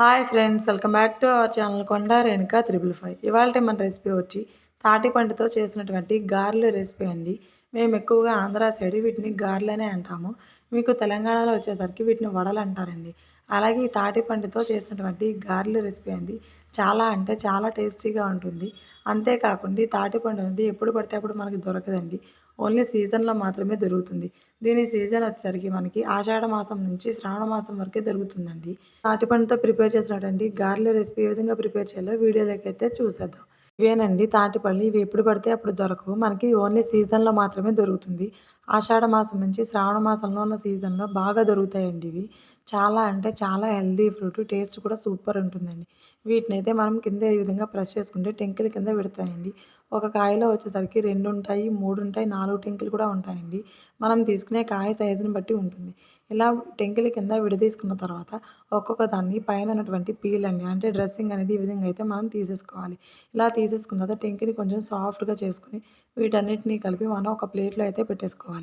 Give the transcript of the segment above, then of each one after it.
Hi friends welcome back to our channel Konda Renuka triple five. ఇవాళ మన recipe వచ్చి తాటిపండుతో చేసినటువంటి గార్లు రెసిపీ అండి. మేము ఎక్కువగా ఆంధ్ర సైడ్ వీటిని గార్లనే అంటాము. మీకు తెలంగాణలో వచ్చేసరికి వీటిని వడలు అంటారండి. అలాగే ఈ తాటిపండుతో చేసినటువంటి గారెలు రెసిపీ అండి. చాలా అంటే చాలా టేస్టీగా ఉంటుంది. అంతేకాకుండా ఈ తాటిపండు అనేది ఎప్పుడు పడితే అప్పుడు మనకి దొరకదండి. ఓన్లీ సీజన్లో మాత్రమే దొరుకుతుంది. దీని సీజన్ వచ్చేసరికి మనకి ఆషాఢ మాసం నుంచి శ్రావణ మాసం వరకే దొరుకుతుందండి. తాటిపండుతో ప్రిపేర్ చేసినటువంటి గార్లె రెసిపీ ఏ విధంగా ప్రిపేర్ చేయాలో వీడియోలోకి అయితే చూసేద్దాం. ఇవేనండి తాటిపళ్ళు ఇవి ఎప్పుడు పడితే అప్పుడు దొరకవు. మనకి ఓన్లీ సీజన్లో మాత్రమే దొరుకుతుంది. ఆషాఢ మాసం నుంచి శ్రావణ మాసంలో ఉన్న సీజన్లో బాగా దొరుకుతాయండి ఇవి. చాలా అంటే చాలా హెల్దీ ఫ్రూట్ టేస్ట్ కూడా సూపర్ ఉంటుందండి. వీటిని అయితే మనం కింద ఈ విధంగా ప్రెస్ చేసుకుంటే టెంకిల కింద పెడతాయండి. ఒక కాయలో వచ్చేసరికి రెండు ఉంటాయి మూడు ఉంటాయి నాలుగు టెంకులు కూడా ఉంటాయండి. మనం తీసుకునే కాయ సైజుని బట్టి ఉంటుంది. ఇలా టెంకిల కింద విడదీసుకున్న తర్వాత ఒక్కొక్క దాన్ని పైన ఉన్నటువంటి పీల్ అండి అంటే డ్రెస్సింగ్ అనేది ఈ విధంగా అయితే మనం తీసేసుకోవాలి. ఇలా తీసేసుకున్న తర్వాత టెంకిని కొంచెం సాఫ్ట్గా చేసుకుని వీటన్నిటిని కలిపి మనం ఒక ప్లేట్లో అయితే పెట్టేసుకోవాలి.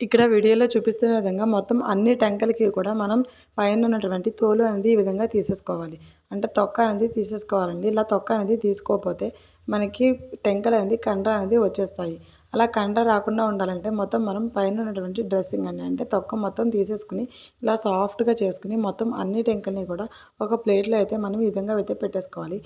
ఇక్కడ వీడియోలో చూపిస్తున్న విధంగా మొత్తం అన్ని టెంకలకి కూడా మనం పైన ఉన్నటువంటి తోలు అనేది ఈ విధంగా తీసేసుకోవాలి. అంటే తొక్క అనేది తీసేసుకోవాలండి. ఇలా తొక్క అనేది తీసుకోకపోతే మనకి టెంకలు అనేది కండ్ర అనేది వచ్చేస్తాయి. అలా కండ రాకుండా ఉండాలంటే మొత్తం మనం పైన ఉన్నటువంటి డ్రెస్సింగ్ అండి. అంటే తొక్క మొత్తం తీసేసుకుని ఇలా సాఫ్ట్గా చేసుకుని మొత్తం అన్ని టెంకల్ని కూడా ఒక ప్లేట్లో అయితే మనం ఈ విధంగా అయితే పెట్టేసుకోవాలి.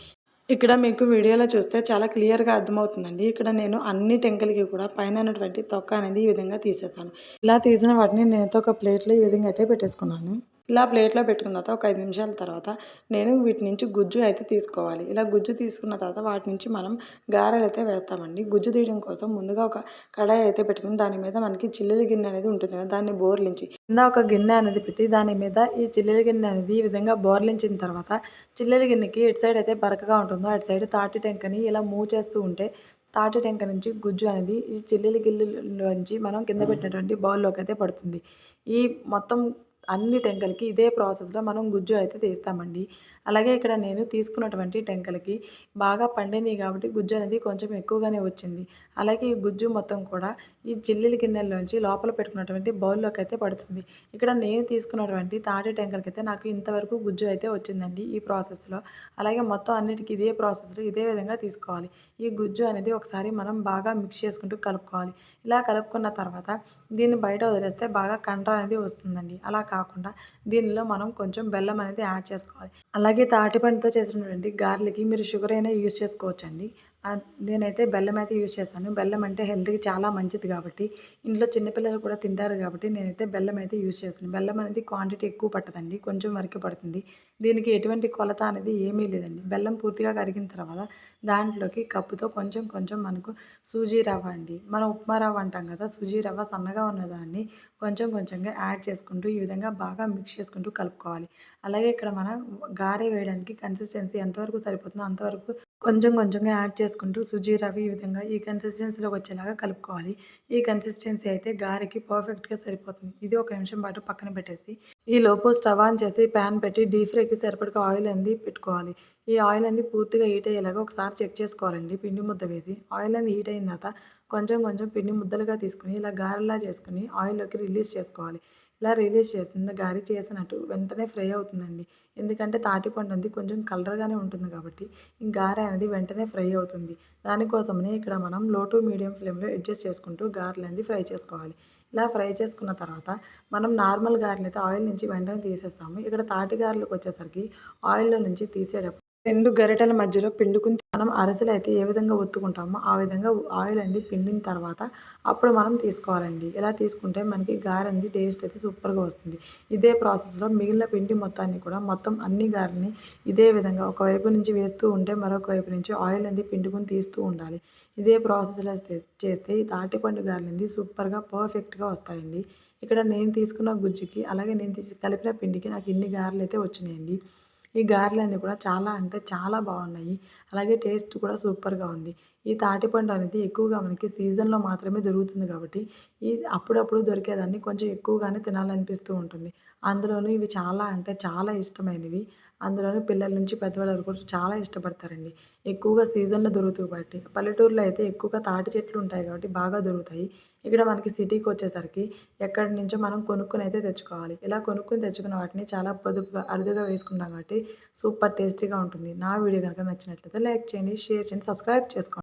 ఇక్కడ మీకు వీడియోలో చూస్తే చాలా క్లియర్గా అర్థమవుతుందండి. ఇక్కడ నేను అన్ని టెంకలకి కూడా పైన ఉన్నటువంటి తొక్క అనేది ఈ విధంగా తీసేసాను ఇలా తీసిన వాటిని నేనైతే ఒక ప్లేట్లో ఈ విధంగా అయితే పెట్టేసుకున్నాను. ఇలా ప్లేట్లో పెట్టుకున్న తర్వాత ఒక ఐదు నిమిషాల తర్వాత నేను వీటి నుంచి గుజ్జు అయితే తీసుకోవాలి. ఇలా గుజ్జు తీసుకున్న తర్వాత వాటి నుంచి మనం గారెలు అయితే వేస్తామండి. గుజ్జు తీయడం కోసం ముందుగా ఒక కడాయి అయితే పెట్టుకుని దాని మీద మనకి చిల్లుల గిన్నె అనేది ఉంటుంది కదా దాన్ని బోర్లించి కింద ఒక గిన్నె అనేది పెట్టి దాని మీద ఈ చిల్లుల గిన్నె అనేది ఈ విధంగా బోర్లించిన తర్వాత చిల్లుల గిన్నెకి ఇటు సైడ్ అయితే బరకగా ఉంటుందో అటు సైడ్ తాటి టెంకని ఇలా మూవ్ చేస్తూ ఉంటే తాటి టెంక నుంచి గుజ్జు అనేది ఈ చిల్లుల గిల్లులోంచి మనం కింద పెట్టినటువంటి బౌల్లోకి అయితే పడుతుంది. ఈ మొత్తం అన్ని టెంకలకి ఇదే ప్రాసెస్లో మనం గుజ్జు అయితే తీస్తామండి. అలాగే ఇక్కడ నేను తీసుకున్నటువంటి టెంకలకి బాగా పండినాయి కాబట్టి గుజ్జు అనేది కొంచెం ఎక్కువగానే వచ్చింది. అలాగే ఈ గుజ్జు మొత్తం కూడా ఈ చిల్లిల గిన్నెల్లోంచి లోపల పెట్టుకున్నటువంటి బౌల్లోకి అయితే పడుతుంది. ఇక్కడ నేను తీసుకున్నటువంటి తాటి టెంకలకి అయితే నాకు ఇంతవరకు గుజ్జు అయితే వచ్చిందండి ఈ ప్రాసెస్లో. అలాగే మొత్తం అన్నిటికీ ఇదే ప్రాసెస్లో ఇదే విధంగా తీసుకోవాలి. ఈ గుజ్జు అనేది ఒకసారి మనం బాగా మిక్స్ చేసుకుంటూ కలుపుకోవాలి. ఇలా కలుపుకున్న తర్వాత దీన్ని బయట వదిలేస్తే బాగా కండ్ర అనేది వస్తుందండి. అలా కాకుండా దీనిలో మనం కొంచెం బెల్లం అనేది యాడ్ చేసుకోవాలి. అలాగే తాటిపండుతో చేసినటువంటి గార్లికి మీరు షుగర్ అయినా యూజ్ చేసుకోవచ్చండి. నేనైతే బెల్లం అయితే యూజ్ చేస్తాను. బెల్లం అంటే హెల్త్కి చాలా మంచిది కాబట్టి ఇంట్లో చిన్నపిల్లలు కూడా తింటారు కాబట్టి నేనైతే బెల్లం అయితే యూజ్ చేస్తాను. బెల్లం అనేది క్వాంటిటీ ఎక్కువ పట్టదండి కొంచెం వరకు పడుతుంది. దీనికి ఎటువంటి కొలత అనేది ఏమీ లేదండి. బెల్లం పూర్తిగా కరిగిన తర్వాత దాంట్లోకి కప్పుతో కొంచెం కొంచెం మనకు సూజీ రవ్వ అండి. మనం ఉప్మా రవ్వ అంటాం కదా సూజీ రవ్వ సన్నగా ఉన్నదాన్ని కొంచెం కొంచెంగా యాడ్ చేసుకుంటూ ఈ విధంగా బాగా మిక్స్ చేసుకుంటూ కలుపుకోవాలి. అలాగే ఇక్కడ మనం గారె వేయడానికి కన్సిస్టెన్సీ ఎంతవరకు సరిపోతుందో అంతవరకు కొంచెం కొంచెంగా యాడ్ చేసుకుంటూ సుజీ రవి ఈ విధంగా ఈ కన్సిస్టెన్సీలోకి వచ్చేలాగా కలుపుకోవాలి. ఈ కన్సిస్టెన్సీ అయితే గారెకి పర్ఫెక్ట్గా సరిపోతుంది. ఇది ఒక నిమిషం పాటు పక్కన పెట్టేసి ఈ లోపు స్టవ్ ఆన్ చేసి ప్యాన్ పెట్టి డీప్ ఫ్రైకి సరిపడగా ఆయిల్ అంది పెట్టుకోవాలి. ఈ ఆయిల్ అనేది పూర్తిగా హీట్ అయ్యేలాగా ఒకసారి చెక్ చేసుకోవాలండి. పిండి ముద్ద వేసి ఆయిల్ అనేది హీట్ అయిన తర్వాత కొంచెం కొంచెం పిండి ముద్దలుగా తీసుకుని ఇలా గారెలా చేసుకుని ఆయిల్లోకి రిలీజ్ చేసుకోవాలి. ఇలా రిలీజ్ చేసింది గారి చేసినట్టు వెంటనే ఫ్రై అవుతుందండి. ఎందుకంటే తాటిపండు అది కొంచెం కలర్గానే ఉంటుంది కాబట్టి ఈ గారె అనేది వెంటనే ఫ్రై అవుతుంది. దానికోసమనే ఇక్కడ మనం లో టు మీడియం ఫ్లేమ్లో అడ్జస్ట్ చేసుకుంటూ గారెలు అనేది ఫ్రై చేసుకోవాలి. ఇలా ఫ్రై చేసుకున్న తర్వాత మనం నార్మల్ గారెలు అయితే ఆయిల్ నుంచి వెంటనే తీసేస్తాము. ఇక్కడ తాటి గారెలకు వచ్చేసరికి ఆయిల్లో నుంచి తీసేటప్పుడు రెండు గరిటెల మధ్యలో పిండుకుని మనం అరసలు అయితే ఏ విధంగా ఒత్తుకుంటామో ఆ విధంగా ఆయిల్ అనేది పిండిన తర్వాత అప్పుడు మనం తీసుకోవాలండి. ఇలా తీసుకుంటే మనకి గారెంది టేస్ట్ అయితే సూపర్గా వస్తుంది. ఇదే ప్రాసెస్లో మిగిలిన పిండి మొత్తాన్ని కూడా మొత్తం అన్ని గారెని ఇదే విధంగా ఒకవైపు నుంచి వేస్తూ ఉంటే మరొక వైపు నుంచి ఆయిల్ అనేది పిండుకుని తీస్తూ ఉండాలి. ఇదే ప్రాసెస్లో చేస్తే ఈ తాటిపండు గారెలు సూపర్గా పర్ఫెక్ట్గా వస్తాయండి. ఇక్కడ నేను తీసుకున్న గుజ్జుకి అలాగే నేను తీసి కలిపిన పిండికి నాకు ఇన్ని గారెలు అయితే వచ్చినాయండి. ఈ గారెలన్నీ కూడా చాలా అంటే చాలా బాగున్నాయి. అలాగే టేస్ట్ కూడా సూపర్గా ఉంది. ఈ తాటిపండు అనేది ఎక్కువగా మనకి సీజన్లో మాత్రమే దొరుకుతుంది కాబట్టి ఈ అప్పుడప్పుడు దొరికేదాన్ని కొంచెం ఎక్కువగానే తినాలనిపిస్తూ ఉంటుంది. అందులోనూ ఇవి చాలా అంటే చాలా ఇష్టమైనవి. అందులోనూ పిల్లల నుంచి పెద్దవాళ్ళ వరకు చాలా ఇష్టపడతారండి. ఎక్కువగా సీజన్లో దొరుకుతాయి కాబట్టి. పల్లెటూరులో అయితే ఎక్కువగా తాటి చెట్లు ఉంటాయి కాబట్టి బాగా దొరుకుతాయి. ఇక్కడ మనకి సిటీకి వచ్చేసరికి ఎక్కడి నుంచో మనం కొనుక్కొని అయితే తెచ్చుకోవాలి. ఇలా కొనుక్కొని తెచ్చుకున్న వాటిని చాలా పొదుపుగా అరుదుగా వేసుకున్నాం కాబట్టి సూపర్ టేస్టీగా ఉంటుంది. నా వీడియో కనుక నచ్చినట్లయితే లైక్ చేయండి షేర్ చేయండి సబ్స్క్రైబ్ చేసుకోండి.